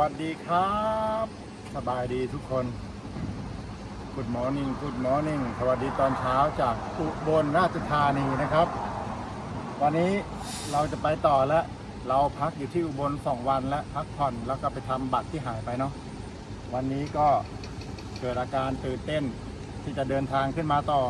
วัสดีครับ สบายดีทุกคน Good morning Good morning สวัสดีตอนเช้าจากอุบลราชธานีนะครับ วันนี้เราจะไปต่อแล้ว เราพักอยู่ที่อุบลสองวันแล้วพักผ่อนแล้วก็ไปทำบัตรที่หายไปเนาะวันนี้ก็เกิดอาการตื่นเต้นที่จะเดินทางขึ้นมาต่อ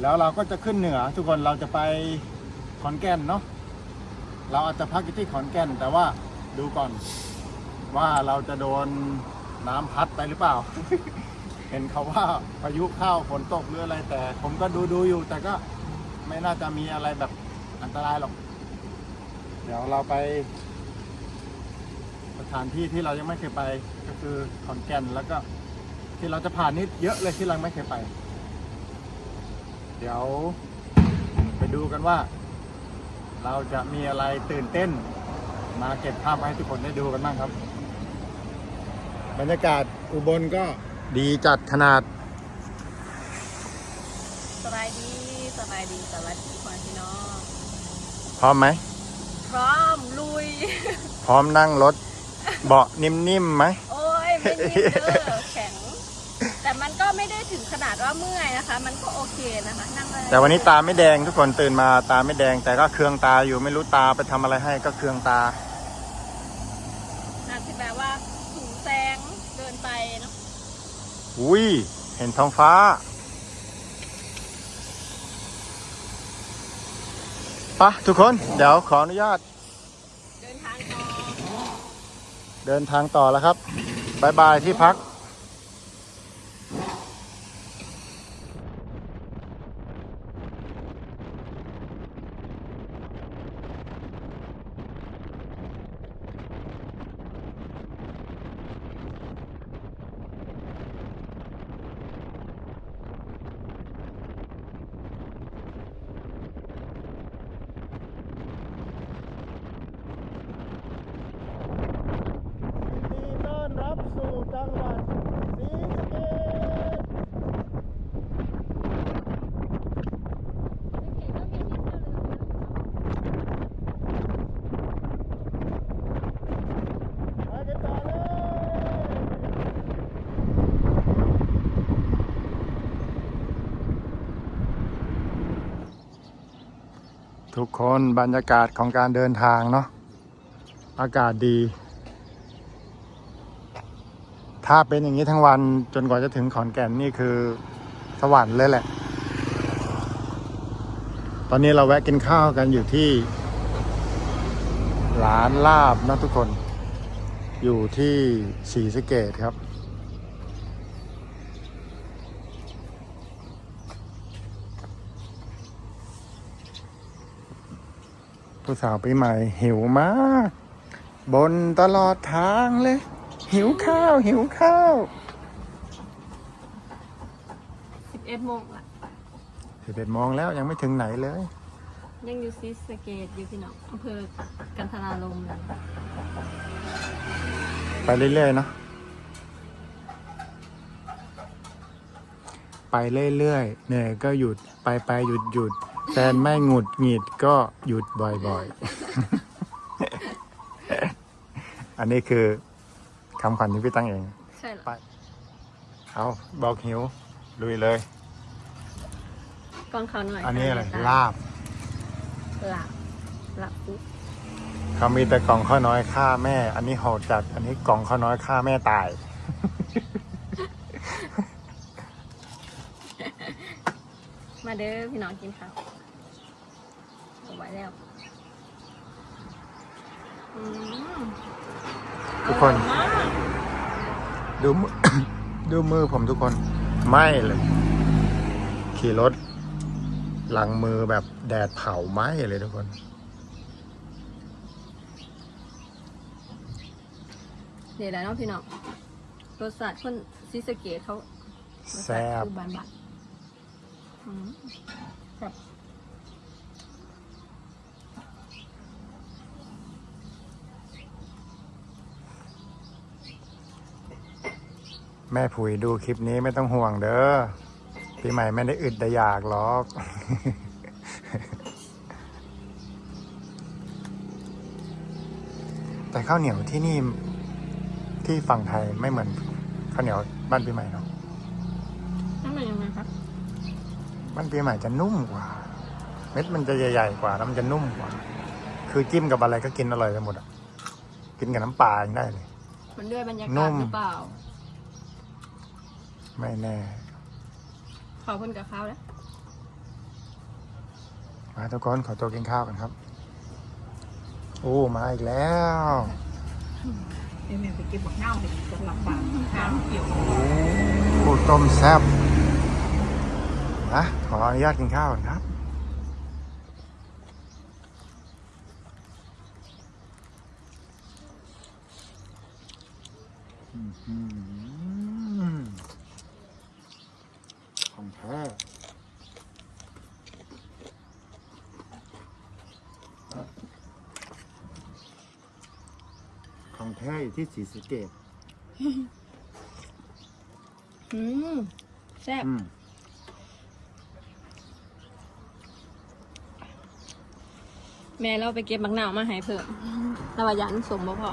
แล้วเราก็จะขึ้นเหนือ ทุกคนเราจะไปขอนแก่นเนาะเราอาจจะพักอยู่ที่ขอนแก่น แต่ว่า ดูก่อนว่าเราจะโดนน้ำพัดไปหรือเปล่า เห็นเขาว่าพายุเข้าฝนตกหรืออะไรแต่ ผมก็ดูดูอยู่ แต่ก็ไม่น่าจะมีอะไรแบบอันตรายหรอก เดี๋ยวเราไป สถานที่ที่เรายังไม่เคยไป ก็คือขอนแก่นแล้วก็ ที่เราจะผ่านนี่เยอะเลยที่เราไม่เคยไป เดี๋ยว ไปดูกันว่า เราจะมีอะไรตื่นเต้น มาเก็บภาพมาให้ทุกคนได้ดูกันบ้างครับ บรรยากาศอุบลก็ดีจัดขนาด สบายดีสบายดีสวัสดีพ่อพี่น้องพร้อมไหม พร้อมลุย พร้อมนั่งรถ เบาะนิ่มๆไหม โอ้ยไม่นิ่มเด้อแข็ง แต่มันก็ไม่ได้ถึงขนาดว่าเมื่อยนะคะ มันก็โอเคนะคะนั่งได้แต่วันนี้ตาไม่แดงทุกคนตื่นมาตาไม่แดงแต่ก็เคืองตาอยู่ไม่รู้ตาไปทำอะไรให้ก็เคืองตา อาจจะแบบว่าสูงแซงเดินไปเนาะ อุ้ย เห็นท้องฟ้า ปะทุกคน เดี๋ยวขออนุญาต เดินทางต่อ เดินทางต่อแล้วครับบายบายที่พัก ยินดีต้อนรับสู่จังหวัดศรีสะเกษไปกันต่อเลย ทุกคนบรรยากาศของการเดินทางเนาะอากาศดี ถ้าเป็นอย่างนี้ทั้งวันจนกว่าจะถึงขอนแก่นนี่คือสวรรค์เลยแหละ ตอนนี้เราแวะกินข้าวกันอยู่ที่ร้านลาบนะทุกคน อยู่ที่ศรีสะเกดครับ ผู้สาวปีใหม่หิวมาก บนตลอดทางเลย หิวข้าว หิวข้าว11โมงละสิบเอ็ดโมงแล้วยังไม่ถึงไหนเลย ยังอยู่ซีสะเกตอยู่พี่น้องอำเภอกันทนาลมเลยไปเรื่อยๆเนาะไปเรื่อยๆเหนื่อยก็หยุดไปไปหยุดหยุด แฟนไม่หงุดหงิดก็หยุดบ่อยๆ อันนี้คือคำขวัญที่พี่ตั้งเอง ใช่เหรอไป เอาบอกหิวลุยเลยกล้องเขาหน่อยอันนี้อะไรค่ะลาบลาบลาบปุ๊บเขามีแต่กล่องข้าวน้อยฆ่าแม่ อันนี้โหดจัด อันนี้กล่องข้าวน้อยฆ่าแม่ตาย มาเด้อพี่น้องกินข้าวเอาไว้ แล้วอืมทุกคนอร่อยมากดูมือดูมือผมทุกคนไหม้เลย ขี่รถ หลังมือแบบแดดเผาไหม้เลยทุกคน เดี๋ยวแล้วเน้องพี่น้องรสชาติคนซีสะเกตเขาแซ่บคือบานบานอืมแบบ แม่ผุยดูคลิปนี้ไม่ต้องห่วงเด้อปีใหม่ไม่ได้อึดได้อยากหรอก แต่ข้าวเหนียวที่นี่ที่ฝั่งไทยไม่เหมือนข้าวเหนียวบ้านปีใหม่เนาะนั่นเป็นยังไงครับบ้านปีใหม่จะนุ่มกว่า เม็ดมันจะใหญ่ๆกว่าแล้วมันจะนุ่มกว่า คือจิ้มกับอะไรก็กินอร่อยไปหมดอะ กินกับน้ำปลายังได้เลย มันด้วยบรรยากานุ่ศมหรือเปล่า ไม่แน่ ขอบคุณกับเขาแล้วมาทุกคนขอตัวกินข้าวกันครับ โอ้มาอีกแล้วเดี๋ยวแม่ไปเก็บบักเน่าไปสำหรับฝากน้ำเกี่ยวโอ้ต้มแซ่บนะขออนุญาตกินข้าวก่อนครับ อื้อหือของแท้ของแท้อยู่ที่สีสะเกตอืมแซ่บอืมแม่เราไปเก็บบักหนาวมาให้เพิ่มระวายันสมบ่พอ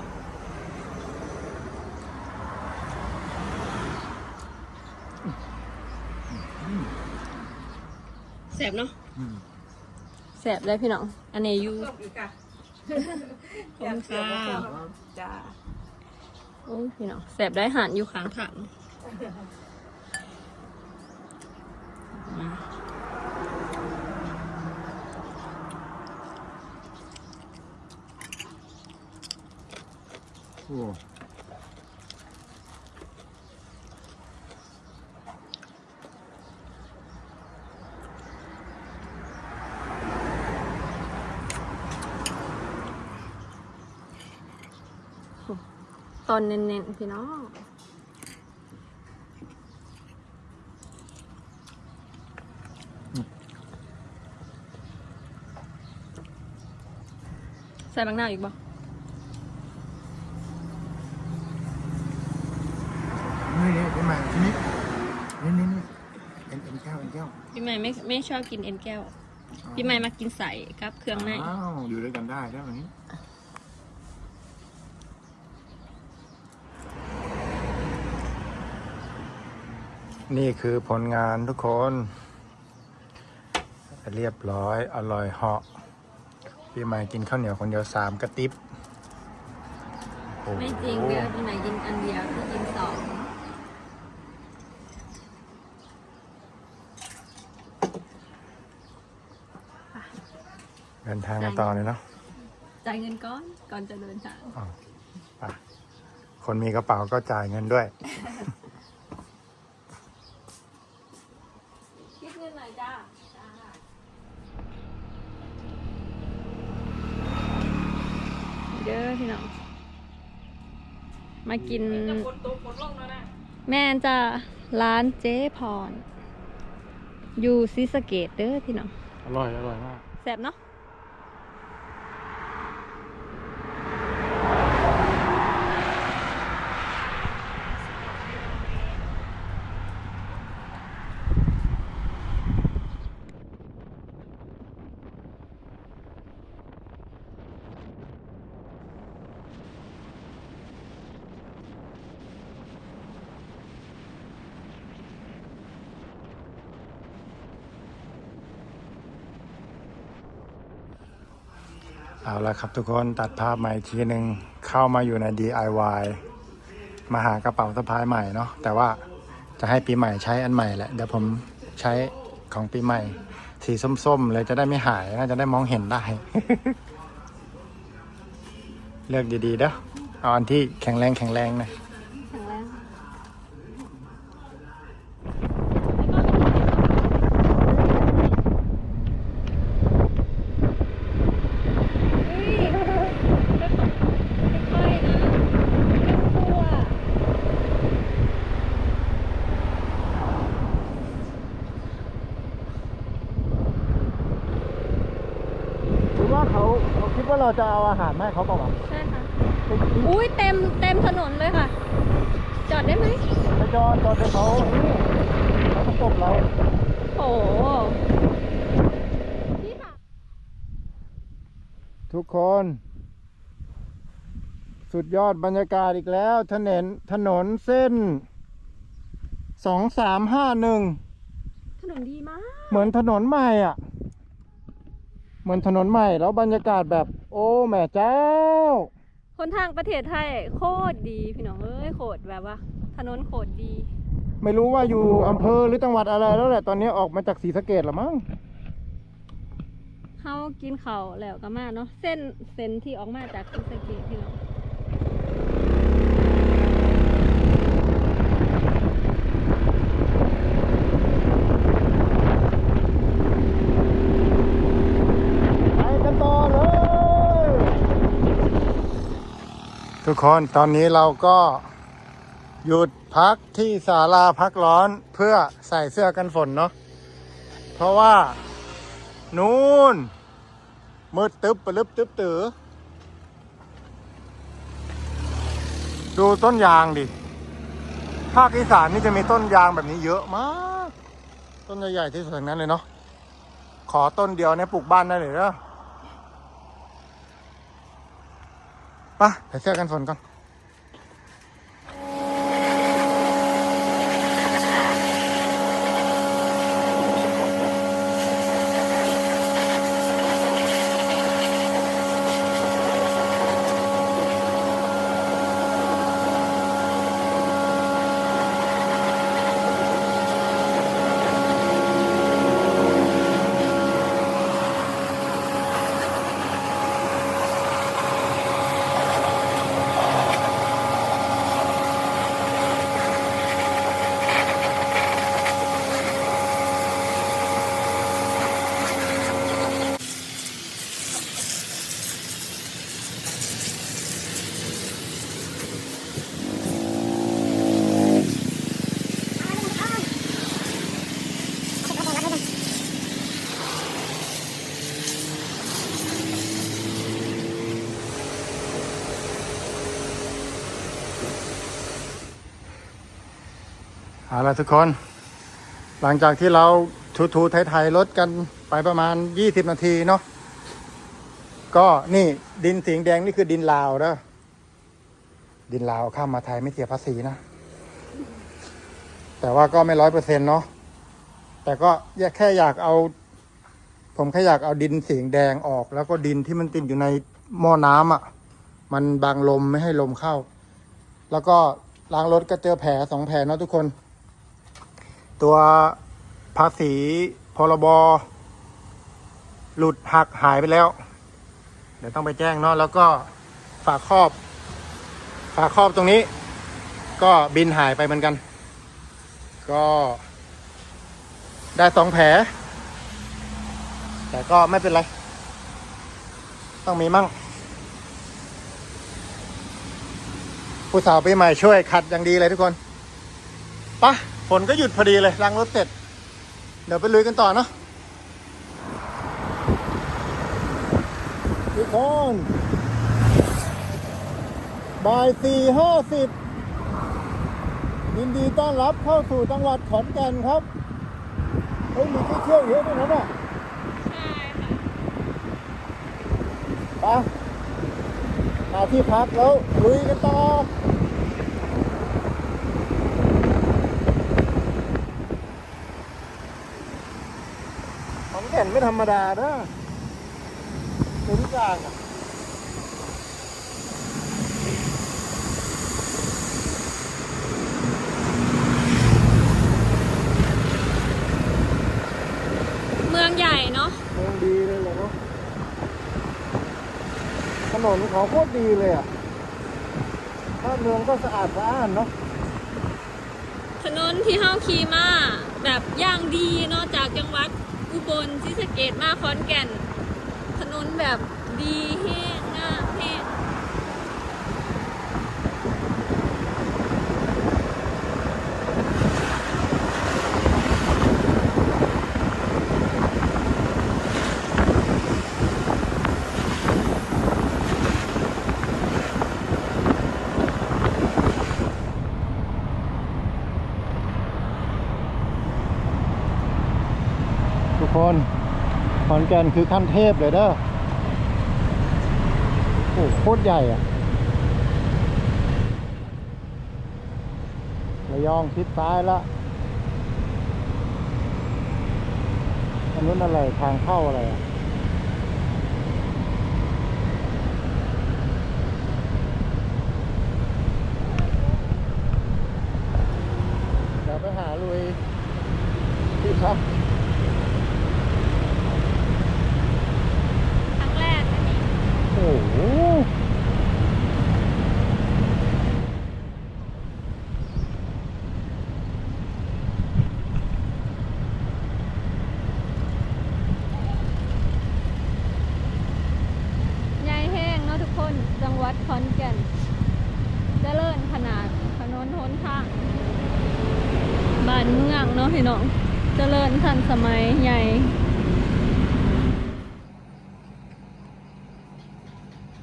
แซ่บเนาะอืมแซ่บเลยพี่น้อง อันนี้อยู่ ต้มอีกค่ะขอบคุณค่ะ จ้า โอ้ยพี่น้องแสบได้หันอยู่ข้างถังโอ้ ตอนเน้นๆ พี่น้องใส่บักหน้าวอีกบ่นี่นี่เป็นใหม่ชนิดนี่นี่นี่เอ็นเอ็นแก้วเอ็นแก้วพี่ใหม่ไม่ไม่ชอบกินเอ็นแก้ว พี่ใหม่มากินใส่กับเครื่องในอ้าวอยู่ด้วยกันได้แล้ววันนี้ นี่คือผลงานทุกคน เรียบร้อยอร่อยเหาะพี่ใหม่กินข้าวเหนียวคนเดียวสามกระติบโอ้โหไม่จริงเดียวพี่ใหม่กินอันเดียวพี่กินสองเดินทางกันต่อเลยเนาะจ่ายเงินก่อนก่อนจะเดินทางอ้าวไปคนมีกระเป๋าก็จ่ายเงินด้วย คิดเงินหน่อยจ้า เด้อพี่น้อง มากินฝนตกฝนลงแล้วนะแม่นจะร้านเจ๊พร อยู่ซิสะเกตเด้อพี่น้อง อร่อย อร่อยมากแซ่บเนาะ เอาละครับทุกคนตัดภาพใหม่อีกทีหนึ่งเข้ามาอยู่ใน DIY มาหากระเป๋าสะพายใหม่เนาะแต่ว่าจะให้ปีใหม่ใช้อันใหม่แหละเดี๋ยวผมใช้ของปีใหม่ สีส้มๆ เลยจะได้ไม่หายน่าจะได้มองเห็นได้ เลือกดีๆเด้อเอาอันที่แข็งแรงแข็งแรงนะ แข็งแรงค่อยๆนะไม่กลัว หรือว่าเขาเขาคิด ว่าเราจะเอาอาหารมาให้เขาเปล่าใช่ค่ะ อุ้ยเต็มเต็มถนนเลยค่ะ จอดได้ไหมไปจอดจอดให้เขาเขาตบเราโอ้โหพี่ค่ะทุกคนสสุดยอดบรรยากาศอีกแล้ว ถนนถนนเส้นสองสามห้าหนึ่งถนนดีมาก เหมือนถนนใหม่อะ เหมือนถนนใหม่แล้วบรรยากาศแบบ โอ้แม่เจ้า คนทางประเทศไทยโคตรดีพี่น้องเอ้ยโคตรแบบว่า ถนนโคตรดี ไม่รู้ว่าอยู่อำเภอหรือจังหวัดอะไรแล้วแหละตอนนี้ออกมาจากศรีสะเกดหรอมั้งเขากินเขาวแล้วก็มาเนาะเส้นเส้นที่ออกมาจากศรีสะเกษพี่น้อง ไปกันต่อเลย ทุกคนตอนนี้เราก็หยุดพักที่ศาลาพักร้อนเพื่อใส่เสื้อกันฝนเนาะเพราะว่า นู่น มืดตึ๊บปลึบตึ๊บตือดูต้นยางดิ ภาคอีสานนี่จะมีต้นยางแบบนี้เยอะมาก ต้นใหญ่ๆที่สุดทั้งนั้นเลยเนาะขอต้นเดียวเนี่ยปลูกบ้านได้เลยเด้อไปะใส่เสื้อกันฝนก่อน เอาละทุกคน หลังจากที่เราทูทูไทยไทยๆรถกันไปประมาณ 20 นาทีเนาะก็นี่ดินสีแดงนี่คือดินลาวเด้อดินลาวข้ามมาไทยไม่เสียภาษีนะ แต่ว่าก็ไม่ร้อยเปอร์เซ็นต์เนาะแต่ก็แค่อยากเอา ผมแค่อยากเอาดินสีแดงออก แล้วก็ดินที่มันติดอยู่ในหม้อน้ำอะ มันบังลมไม่ให้ลมเข้า แล้วก็ล้างรถก็เจอแผลสองแผลเนาะทุกคน ตัวภาษีพรบหลุดหักหายไปแล้ว เดี๋ยวต้องไปแจ้งเนาะแล้วก็ฝาครอบ ฝาครอบตรงนี้ ก็บินหายไปเหมือนกัน ก็ ได้สองแผลแต่ก็ไม่เป็นไร ต้องมีมั่ง ผู้สาวปีใหม่ช่วยขัดอย่างดีเลยทุกคนปะ ฝนก็หยุดพอดีเลยล้างรถเสร็จ เดี๋ยวไปลุยกันต่อเนาะทุกคนบ่ายสี่ห้าสิบยินดีต้อนรับเข้าสู่จังหวัดขอนแก่นครับ เฮ้ยมีที่เที่ยวเยอะด้วยนะเนี่ยใช่ค่ะไปหาที่พักแล้วลุยกันต่อ ขอนแก่นไม่ธรรมดานะศูนย์กลางอะเมืองใหญ่เนาะเมืองดีเลยเหรอเนาะถนนเขาโคตรดีเลยอะบ้านเมืองก็สะอาดสะอ้านเนาะถนนที่เฮาขี่มาแบบย่างดีเนาะจากจังหวัดอุ บลศรีสะเกดมาขอนแก่นถนนแบบดี คนขอนแก่นคือขั้นเทพเลยเด้อโอ้โหโคตรใหญ่อะระยองทิศซ้ายละอันนู้นอะไรทางเข้าอะไรอะ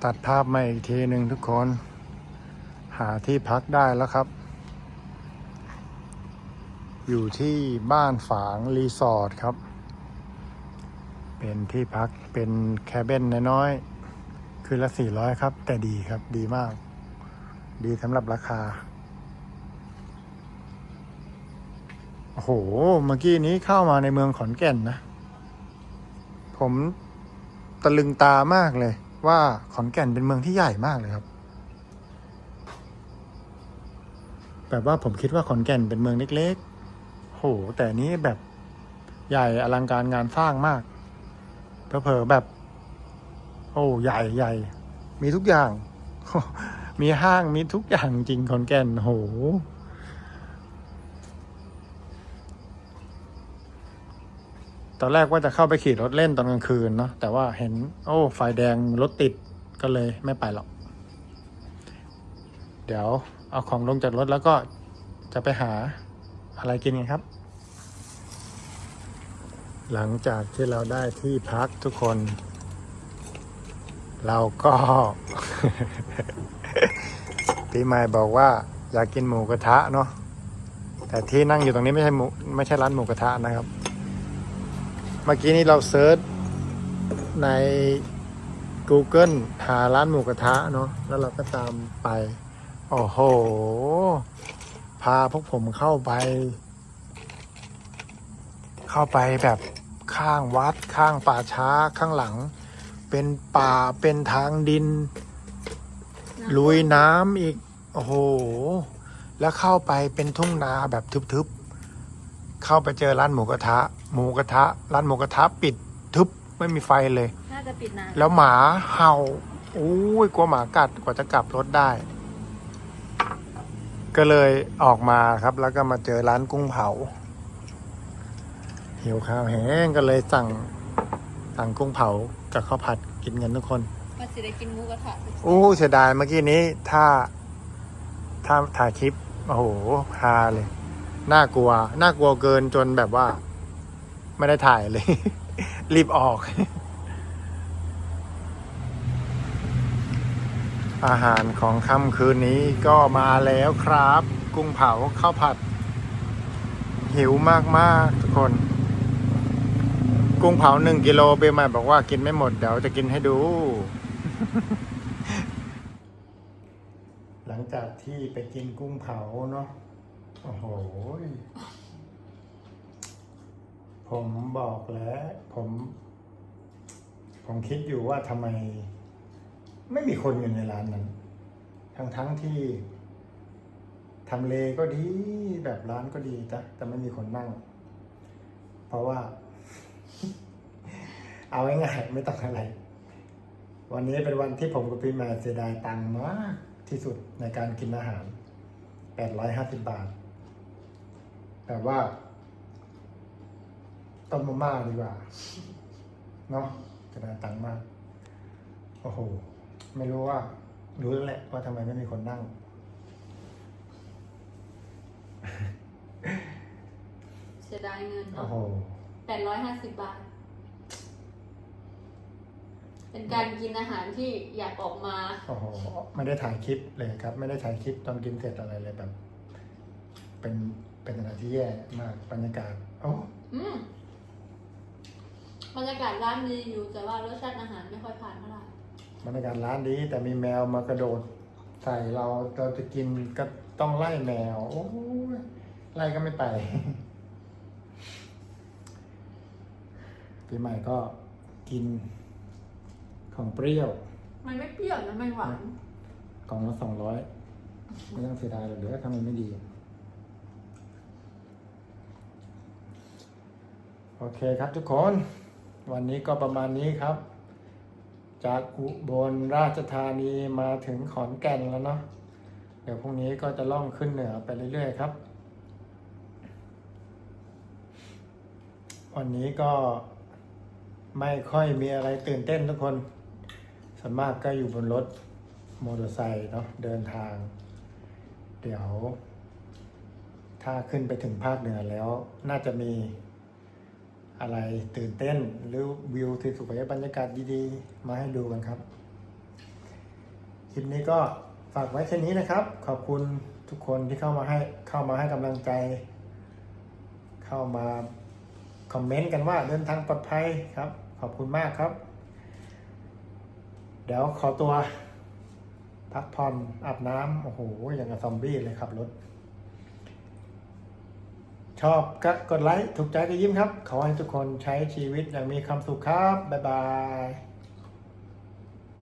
ตัดภาพมาอีกทีหนึ่งทุกคน หาที่พักได้แล้วครับ อยู่ที่บ้านฝางรีสอร์ทครับ เป็นที่พักเป็นแคเบินน้อยๆ คืนละ 400 ครับ แต่ดีครับดีมาก ดีสำหรับราคา โอ้โห เมื่อกี้นี้เข้ามาในเมืองขอนแก่นนะ ผมตะลึงตามากเลย ว่าขอนแก่นเป็นเมืองที่ใหญ่มากเลยครับ แบบว่าผมคิดว่าขอนแก่นเป็นเมืองเล็กๆ โห แต่นี้แบบใหญ่อลังการงานสร้างมากเผลอๆแบบ โอ้ใหญ่ใหญ่ มีทุกอย่าง มีห้างมีทุกอย่างจริงขอนแก่นโห ตอนแรกว่าจะเข้าไปขี่รถเล่นตอนกลางคืนเนาะแต่ว่าเห็น โอ้ไฟแดงรถติดก็เลยไม่ไปหรอก เดี๋ยวเอาของลงจากรถแล้วก็จะไปหาอะไรกินกันครับ หลังจากที่เราได้ที่พักทุกคน เราก็ปีใหม่บอกว่าอยากกินหมูกระทะเนาะแต่ที่นั่งอยู่ตรงนี้ไม่ใช่หมูไม่ใช่ร้านหมูกระทะนะครับ เมื่อกี้นี้เราเซิร์ชใน Google หาร้านหมูกระทะเนาะแล้วเราก็ตามไป โอ้โห พาพวกผมเข้าไป เข้าไปแบบข้างวัดข้างป่าช้าข้างหลัง เป็นป่าเป็นทางดิน ลุยน้ำอีก โอ้โห แล้วเข้าไปเป็นทุ่งนาแบบทึบๆ เข้าไปเจอร้านหมูกระทะ หมูกระทะ ร้านหมูกระทะปิดทึบไม่มีไฟเลย น่าจะปิดนานแล้วหมาเห่าโอ้ยกลัวหมากัดกว่าจะกลับรถได้ ก็เลยออกมาครับ แล้วก็มาเจอร้านกุ้งเผาหิวข้าวแห้งก็เลยสั่งสั่งกุ้งเผากับข้าวผัดกินกันทุกคนมาสิได้กินหมูกระทะโอ้เสียดายเมื่อกี้นี้ถ้า ถ้าถ่ายคลิป โอ้โหฮาเลย น่ากลัว น่ากลัวเกินจนแบบว่า ไม่ได้ถ่ายเลย รีบออก อาหารของค่ำคืนนี้ก็มาแล้วครับ กุ้งเผาข้าวผัด หิวมากๆทุกคน กุ้งเผาหนึ่งกิโลเบลมาบอกว่ากินไม่หมดเดี๋ยวจะกินให้ดู หลังจากที่ไปกินกุ้งเผาเนาะ โอ้โห ผมบอกแล้ว ผม ผมคิดอยู่ว่าทำไม ไม่มีคนอยู่ในร้านนั้น ทั้งทั้งที่ทำเลก็ดีแบบร้านก็ดีแต่แต่ไม่มีคนนั่ง เพราะว่า เอาง่ายๆไม่ต้องอะไร วันนี้เป็นวันที่ผมกับพี่แม่เสียดายตังค์มากที่สุดในการกินอาหาร 850 บาท แต่ว่าต้มมาม่าดีกว่า เนาะเสียดายตังค์มาก โอ้โห ไม่รู้ว่า รู้แล้วแหละว่าทำไมไม่มีคนนั่ง เสียดายเงินโอ้เนาะโห แปดร้อยห้าสิบบาท เป็นการกินอาหารที่อยากออกมา โอ้โห ไม่ได้ถ่ายคลิปเลยครับ ไม่ได้ถ่ายคลิปตอนกินเสร็จอะไรเลยแบบ เป็น เป็นอะไรที่แย่มากบรรยากาศโอ้อืมบรรยากาศร้านดีอยู่แต่ว่ารสชาติอาหารไม่ค่อยผ่านเท่าไหร่บรรยากาศร้านดีแต่มีแมวมากระโดด ใส่เราเราจะกินก็ต้องไล่แมวโอ้ยไล่ก็ไม่ไปปีใหม่ก็กินของเปรี้ยว มันไม่เปรี้ยวนะมันหวาน กล่องละสองร้อยไม่ต้องเสียดายหรอกเดี๋ยวทำมันไม่ดี โอเคครับทุกคน วันนี้ก็ประมาณนี้ครับ จากอุบลราชธานีมาถึงขอนแก่นแล้วเนาะเดี๋ยวพรุ่งนี้ก็จะล่องขึ้นเหนือไปเรื่อยๆครับ วันนี้ก็ไม่ค่อยมีอะไรตื่นเต้นทุกคนส่วนมากก็อยู่บนรถมอเตอร์ไซค์เนาะเดินทาง เดี๋ยว ถ้าขึ้นไปถึงภาคเหนือแล้วน่าจะมี อะไรตื่นเต้นหรือวิวที่สวยบรรยากาศดีๆ มาให้ดูกันครับ คลิปนี้ก็ฝากไว้แค่นี้นะครับ ขอบคุณทุกคนที่เข้ามาให้เข้ามาให้กำลังใจ เข้ามาคอมเมนต์กันว่าเดินทางปลอดภัยครับ ขอบคุณมากครับ เดี๋ยวขอตัวพักผ่อนอาบน้ำโอ้โหอย่างกับซอมบี้เลยครับรถ ชอบก็กดไลค์ ถูกใจก็ยิ้มครับ ขอให้ทุกคนใช้ชีวิตอย่างมีความสุขครับ บ๊ายบาย